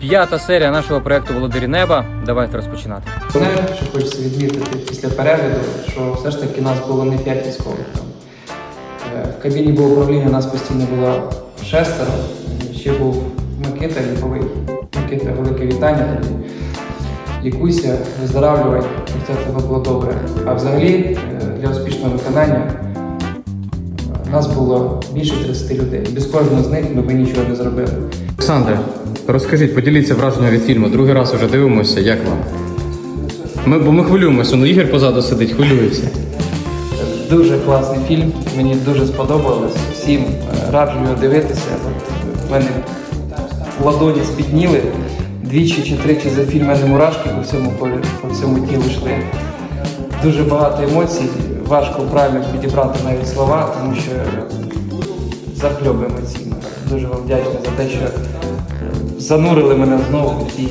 П'ята серія нашого проекту Володарі Неба. Давайте розпочинати. Знаєш, що хочеться відмітити після перегляду, що все ж таки нас було не п'ять військових. Е, В кабіні було управління нас постійно було шестеро. Ще був Микита Ліповий. Микита, велике вітання тобі. Лікуйся, виздоравлювай, все тебе було добре. А взагалі, е, для успішного виконання нас було більше 30 людей. Без кожного з них ми б нічого не зробили. Олександре, розкажіть, поділіться враження від фільму. Другий раз вже дивимося, як вам? Ми, бо ми хвилюємося, ну Ігор позаду сидить, хвилюється. Дуже класний фільм, мені дуже сподобалось. Всім е, раджу його дивитися. В мене ладоні спітніли. Двічі чи тричі за фільм мене мурашки по всьому по всьому тілу йшли. Дуже багато емоцій. Важко правильно підібрати навіть слова, тому що захльоби емоційно. Дуже вам вдячний за те, що занурили мене знову в ті.